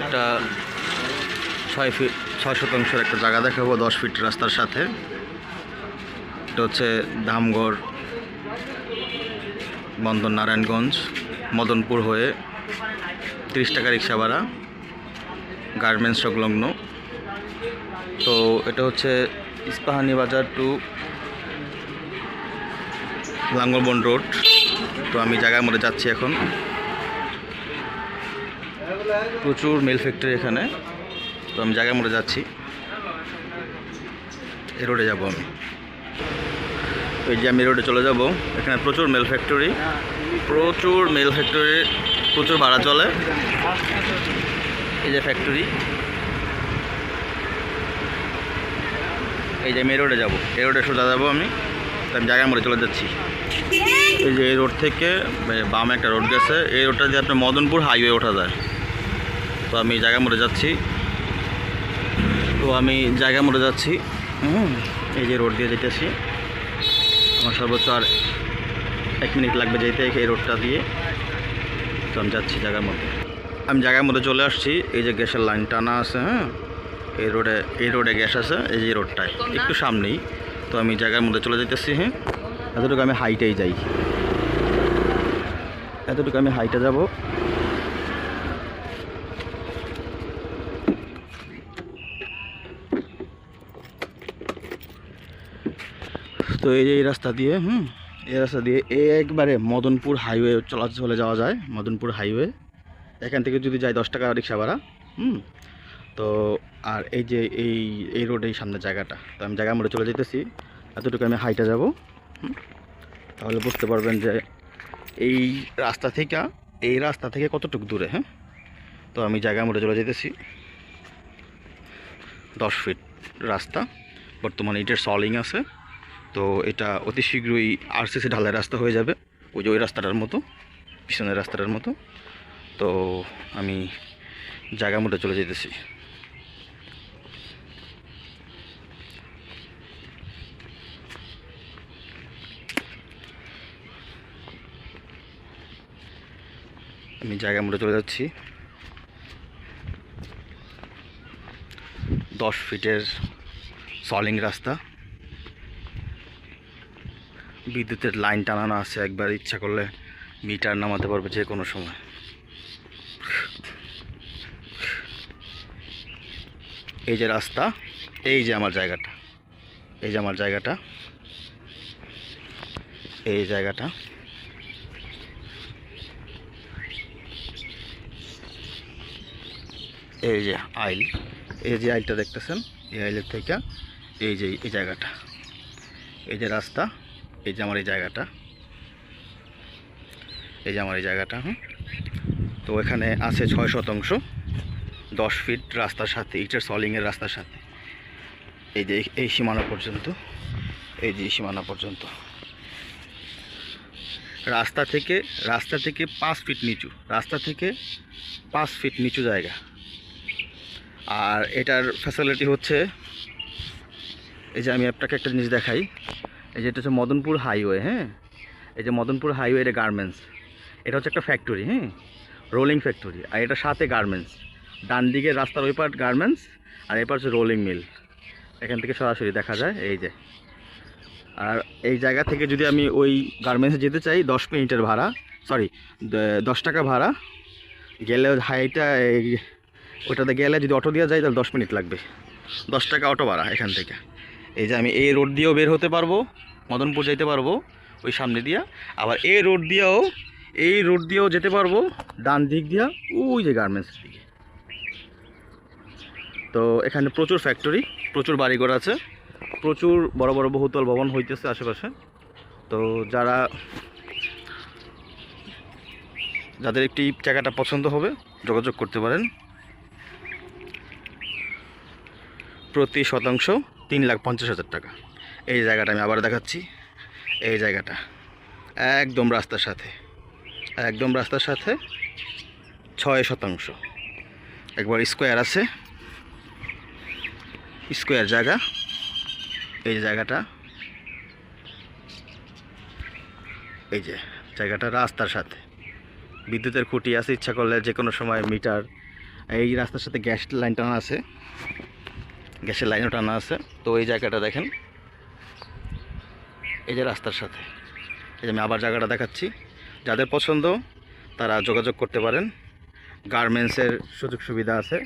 একটা ছয় ফিট ছয় শতাংশের একটা জায়গা দেখাবো, দশ ফিট রাস্তার সাথে। এটা হচ্ছে ধামগড় বন্দর নারায়ণগঞ্জ মদনপুর হয়ে তিরিশ টাকা রিক্সা ভাড়া, গার্মেন্টস সংলগ্ন। তো এটা হচ্ছে ইস্পাহানি বাজার টু লাঙ্গলবন রোড। তো আমি জায়গার মধ্যে যাচ্ছি এখন। প্রচুর মিল ফ্যাক্টরি এখানে। তো আমি জায়গার মধ্যে যাচ্ছি। এই রোডে যাব আমি। ওই যে আমি রোডে চলে যাব এখানে প্রচুর মেল ফ্যাক্টরি প্রচুর মেল ফ্যাক্টরি প্রচুর ভাড়া চলে। এই যে ফ্যাক্টরি। এই যে আমি রোডে যাব। এই রোডে সোজা যাব আমি। আমি জায়গার মধ্যে চলে যাচ্ছি। এই যে এই রোড থেকে এ, বামে একটা রোড গেছে। এই রোডটা দিয়ে আপনার মদনপুর হাইওয়ে ওঠা যায়। তো আমি জায়গা মধ্যে যাচ্ছি। তো আমি জায়গা মধ্যে যাচ্ছি। এই যে রোড দিয়ে যেতেছি। আমার সর্বোচ্চ আর এক মিনিট লাগবে যেতে এই রোডটা দিয়ে। তো আমি যাচ্ছি জায়গার মধ্যে। আমি জায়গার মধ্যে চলে আসছি। এই যে গ্যাসের লাইন টানা আছে হ্যাঁ? এই রোডে এই রোডে গ্যাস আছে, এই যে রোডটায়। একটু সামনেই। তো আমি জায়গার মধ্যে চলে যেতেছি হ্যাঁ? এতটুকু আমি হাইটেই যাই। এতটুকু আমি হাইটে যাব। তো এই যে এই রাস্তা দিয়ে, হুম, এই রাস্তা দিয়ে এই একবারে মদনপুর হাইওয়ে চলা চলে যাওয়া যায়, মদনপুর হাইওয়ে। এখান থেকে যদি যাই দশ টাকা রিক্সা ভাড়া, হুম, তো আর এই যে এই এই রোড এই সামনের জায়গাটা। তো আমি জায়গা মোড়ে চলে যেতেছি এতটুকু আমি হাইটে যাব তাহলে বুঝতে পারবেন যে এই রাস্তা থেকে, এই রাস্তা থেকে কতটুকু দূরে হ্যাঁ? তো আমি জায়গা মোড়ে চলে যেতেছি দশ ফিট রাস্তা, বর্তমানে ইটের সলিং আছে। তো এটা অতি শীঘ্রই আরসিসি ঢালাই রাস্তা হয়ে যাবে। ওই যে ওই রাস্তাটার মতো, পিছনের রাস্তাটার মতো। তো আমি জায়গা মধ্যে চলে যেতেছি। আমি জায়গা মধ্যে চলে যাচ্ছি। দশ ফিটের সলিং রাস্তা। বিদ্যুতের লাইন টানানো আছে, একবার ইচ্ছা করলে মিটার নামাতে পারবে যে কোনো সময়। এই যে রাস্তা, এই যে আমার জায়গাটা, এই যে আমার জায়গাটা, এই জায়গাটা। এই যে আইল, এই যে আইলটা দেখতেছেন, এই আইলের থেকে এই যে এই জায়গাটা, এই যে রাস্তা এই যে আমার এই জায়গাটা। এই যে আমার এই জায়গাটা, হুম। তো এখানে আছে ছয় শতাংশ, দশ ফিট রাস্তার সাথে, ইটের সলিংয়ের রাস্তার সাথে। এই যে এই- এই সীমানা পর্যন্ত, এই যে সীমানা পর্যন্ত। রাস্তা থেকে রাস্তা থেকে পাঁচ ফিট নিচু, রাস্তা থেকে পাঁচ ফিট নিচু জায়গা। আর এটার ফ্যাসিলিটি হচ্ছে, এই যে আমি আপনাকে একটা জিনিস দেখাই। এই যে এটা হচ্ছে মদনপুর হাইওয়ে হ্যাঁ? এই যে মদনপুর হাইওয়ে, এটা গার্মেন্টস। এটা হচ্ছে একটা ফ্যাক্টরি হ্যাঁ? রোলিং ফ্যাক্টরি, আর এটা সাথে গার্মেন্টস। ডান দিকে রাস্তার ওই পার গার্মেন্টস, আর এপার হচ্ছে রোলিং মিল। এখান থেকে সরাসরি দেখা যায়, এই যে। আর এই জায়গা থেকে যদি আমি ওই গার্মেন্টসে যেতে চাই, দশ মিনিটের ভাড়া সরি দশ টাকা ভাড়া, গেলে হাইটা ওটাতে গেলে যদি অটো দিয়ে যায় তাহলে দশ মিনিট লাগবে। দশ টাকা অটো ভাড়া এখান থেকে। এই যে আমি এই রোড দিয়েও বের হতে পারব, মদনপুর যেতে পারব ওই সামনে দিয়া। আবার এই রোড দিয়েও, এই রোড দিয়েও যেতে পারব ডান দিক দিয়া, ওই যে গার্মেন্টস দিকে। তো এখানে প্রচুর ফ্যাক্টরি প্রচুর বাড়িঘর আছে, প্রচুর বড় বড় বহুতল ভবন হইতেছে আশেপাশে। তো যারা, যাদের একটি জায়গাটা পছন্দ হবে, যোগাযোগ করতে পারেন। প্রতি শতাংশ তিন লাখ পঞ্চাশ হাজার টাকা। এই জায়গাটা আমি আবার দেখাচ্ছি। এই জায়গাটা একদম রাস্তার সাথে, একদম রাস্তার সাথে ছয় শতাংশ। একবার স্কোয়ার আছে। স্কোয়ার জায়গা। এই জায়গাটা, এই যে জায়গাটা রাস্তার সাথে। বিদ্যুতের খুঁটি আছে, ইচ্ছা করলে যে কোনো সময় মিটার, এই রাস্তার সাথে গ্যাস লাইন টানা আছে। গ্যাসের লাইনও টানা আছে। তো এই জায়গাটা দেখেন। এই যে রাস্তার সাথে। এই যে আমি আবার জায়গাটা দেখাচ্ছি। যাদের পছন্দ, তারা যোগাযোগ করতে পারেন। গার্মেন্টসের সুযোগ সুবিধা আছে।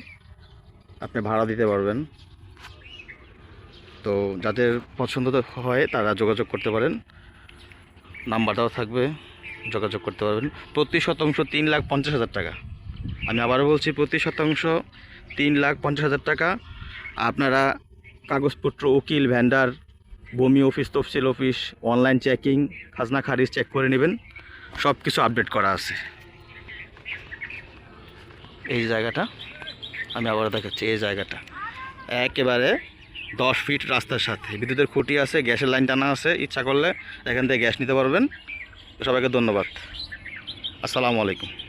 আপনি ভাড়া দিতে পারবেন। তো যাদের পছন্দ হয়, তারা যোগাযোগ করতে পারেন। নাম্বারটাও থাকবে, যোগাযোগ করতে পারবেন। প্রতি শতাংশ তিন লাখ পঞ্চাশ হাজার টাকা। আমি আবারও বলছি, প্রতি শতাংশ তিন লাখ পঞ্চাশ হাজার টাকা। আপনারা কাগজপত্র, উকিল ভ্যান্ডার বমি অফিস, তফসিল অফিস অনলাইন চেকিং খাজনা খারিজ চেক করে নেবেন। সব কিছু আপডেট করা আছে। এই জায়গাটা, আমি আবার দেখাচ্ছি, এই জায়গাটা। একেবারে দশ ফিট রাস্তার সাথে। বিদ্যুতের খুঁটি আছে, গ্যাসের লাইন টানা আছে, ইচ্ছা করলে এখান থেকে গ্যাস নিতে পারবেন। সবাইকে ধন্যবাদ। আসসালামু আলাইকুম।